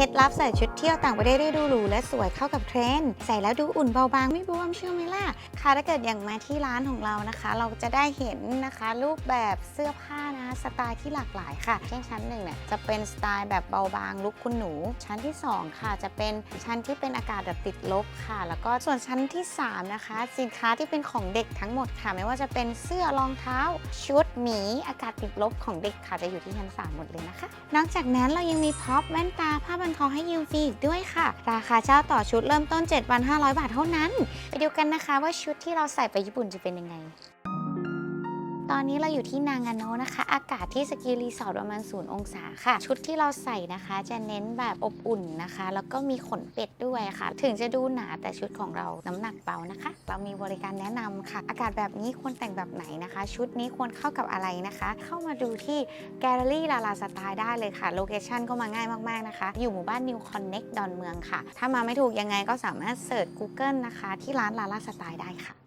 เคล็ดลับใส่ชุดเที่ยวต่างประเทศได้ดูหรูและสวยเข้ากับเทรนด์ใส่แล้วดูอุ่นเบาบางไม่บวมเชื่อไหมล่ะค่ะถ้าเกิดอย่างมาที่ร้านของเรานะคะ เราจะได้เห็นนะคะ รูปแบบเสื้อผ้านะสไตล์ที่หลากหลายค่ะเช่นชั้นหนึ่งเนี่ยจะเป็นสไตล์แบบเบาบางลุคคุณหนู ชั้นที่สองค่ะจะเป็นชั้นที่เป็นอากาศแบบติดลบค่ะ แล้วก็ส่วนชั้นที่สามนะคะ สินค้าที่เป็นของเด็กทั้งหมดค่ะ ไม่ว่าจะเป็นเสื้อรองเท้า ชุดหมีอากาศติดลบของเด็กค่ะจะอยู่ที่ชั้นสามหมดเลยนะคะ นอกจากนั้นเรายังมีพ็อปแว่นตาผ้าบันขอให้ยืมฟรีอีกด้วยค่ะ ราคาเช่าต่อชุดเริ่มต้น7,500 บาทเท่านั้น ไปดูกันนะคะว่าชุดที่เราใส่ไปญี่ปุ่นจะเป็นยังไง ตอนนี้เราอยู่ที่นางาโนะนะคะ อากาศที่สกีรีสอร์ทประมาณ0องศาค่ะ ชุดที่เราใส่นะคะ จะเน้นแบบอบอุ่นนะคะ แล้วก็มีขนเป็ดด้วยค่ะ ถึงจะดูหนาแต่ชุดของเราน้ำหนักเบานะคะ เรามีบริการแนะนำค่ะ อากาศแบบนี้ควรแต่งแบบไหนนะคะ ชุดนี้ควรเข้ากับอะไรนะคะ เข้ามาดูที่แกลเลอรี่ลาลาสไตล์ได้เลยค่ะโลเคชั่นก็มาง่ายมากๆนะคะ อยู่หมู่บ้าน New Connect ดอนเมืองค่ะ ถ้ามาไม่ถูกยังไงก็สามารถเสิร์ช Google นะคะ ที่ร้านลาลาสไตล์ได้ค่ะ